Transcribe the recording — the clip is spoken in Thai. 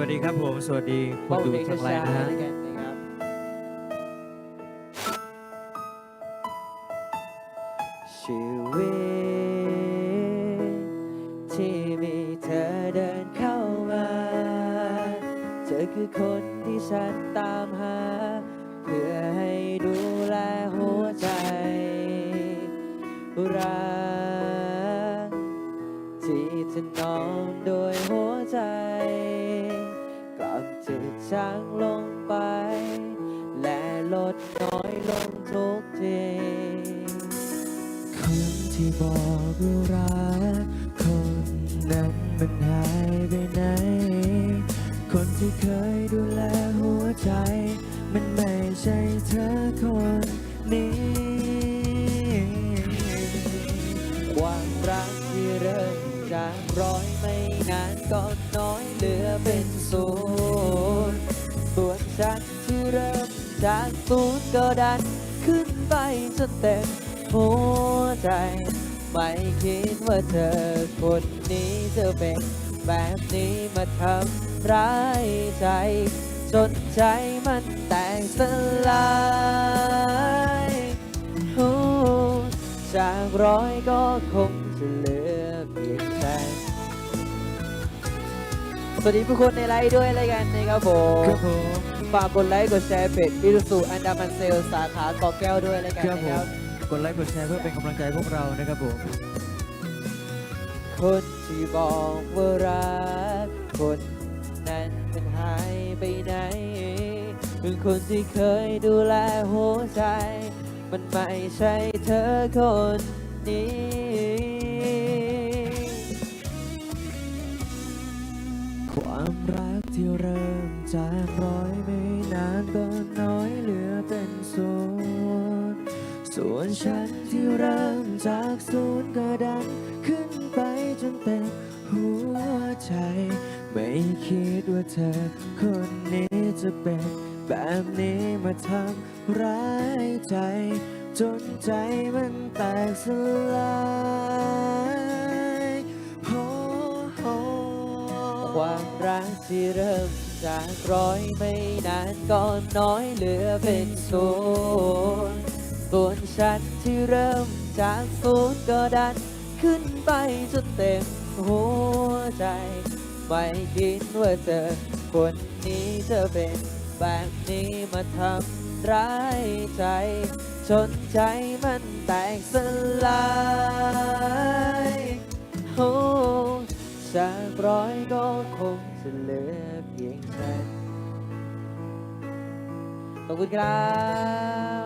วัสดีครับผม สวัสดีคุณเป้าดูเด็กทางไลน์นะฮะชีวิตที่มีเธอเดินเข้ามา เธอคือคนที่ฉันตามหา เพื่อให้ดูแลหัวใจ รักที่เธอนอนโดยหัวใจ จืดจางลงไป และลดน้อยลงทุกทีคนที่บอกว่ารักคนนั้นมันหายไปไหน คนที่เคยดูแลหัวใจ มันไม่ใช่เธอคนนี้ ความรักที่เริ่มจากร้อยไม่นานก็น้อยเหลือเป็นศูนย์ ส่วนฉันที่เริ่มจากศูนย์ก็ดันขึ้นไปจนเต็มหัวใจ ไม่คิดว่าเธอคนนี้จะเป็นแบบนี้มาทำร้ายใจ จนใจมันแตกสลายจากร้อยก็คงจะเหลือเพียงแค่ สวัสดีผู้คนในไลฟ์ด้วยแล้วกันนะครับผมครับผม ฝากกดไลค์กดแชร์เพจอิรุสุอันดามันเซลสาขาเกาะแก้วด้วยแล้วกันครับนะผครับมกดไลค์กดแชร์เพื่อเป็นกำลังใจพวกเรานะครับผม คนที่บอกว่ารัก คนนั้นมันหายไปไหน เป็นคนที่เคยดูแลหัวใจ มันไม่ใช่เธอคนนี้ จากร้อยไม่นานก็น้อยเหลือเป็นศูนย์ส่วนฉันที่เริ่มจากศูนย์ก็ดันขึ้นไปจนเต็มหัวใจ ไม่คิดว่าเธอ คนนี้จะเป็นแบบนี้มาทำร้ายใจ จนใจมันแตกสลาย ความรักที่เริ่มจากร้อยไม่นานก็น้อยเหลือเป็นศูนย์ส่วนฉันที่เริ่มจากศูนย์ก็ดัน ขึ้นไปจนเต็มหัวใจ ไม่คิดว่าเธอคนนี้จะเป็นแบบนี้มาทำร้ายใจ จนใจมันแตกสลาย จากร้อยก็คงจะเหลือเพียงแค่ขอบคุณครับ